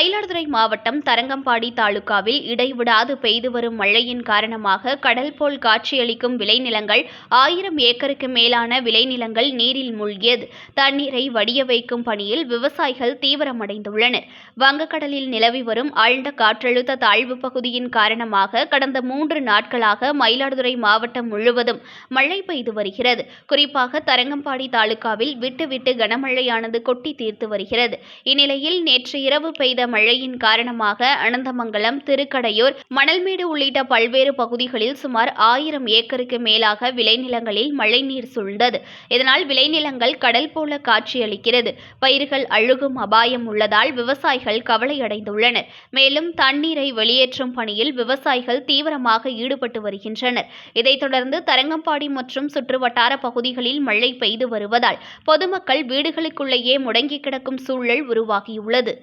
மயிலாடுதுறை மாவட்டம் தரங்கம்பாடி தாலுகாவில் இடைவிடாது பெய்து வரும் மழையின் காரணமாக கடல் போல் காட்சியளிக்கும் விளைநிலங்கள் ஆயிரம் ஏக்கருக்கு மேலான விளைநிலங்கள் நீரில் மூழ்கியது. தண்ணீரை வடிய வைக்கும் பணியில் விவசாயிகள் தீவிரமடைந்துள்ளனர். வங்கக்கடலில் நிலவி வரும் ஆழ்ந்த காற்றழுத்த தாழ்வு பகுதியின் காரணமாக கடந்த மூன்று நாட்களாக மயிலாடுதுறை மாவட்டம் முழுவதும் மழை பெய்து வருகிறது. குறிப்பாக தரங்கம்பாடி தாலுகாவில் விட்டு விட்டு கனமழையானது கொட்டி தீர்த்து வருகிறது. இந்நிலையில் நேற்று இரவு பெய்த மழையின் காரணமாக அனந்தமங்கலம் திருக்கடையூர் மணல்மேடு உள்ளிட்ட பல்வேறு பகுதிகளில் சுமார் ஆயிரம் ஏக்கருக்கு மேலாக விளைநிலங்களில் மழைநீர் சூழ்ந்தது. இதனால் விளைநிலங்கள் கடல் போல காட்சியளிக்கிறது. பயிர்கள் அழுகும் அபாயம் உள்ளதால் விவசாயிகள் கவலையடைந்துள்ளனர். மேலும் தண்ணீரை வெளியேற்றும் பணியில் விவசாயிகள் தீவிரமாக ஈடுபட்டு வருகின்றனர். இதைத் தொடர்ந்து தரங்கம்பாடி மற்றும் சுற்றுவட்டார பகுதிகளில் மழை பெய்து வருவதால் பொதுமக்கள் வீடுகளுக்குள்ளேயே முடங்கி கிடக்கும் சூழல் உருவாகியுள்ளது.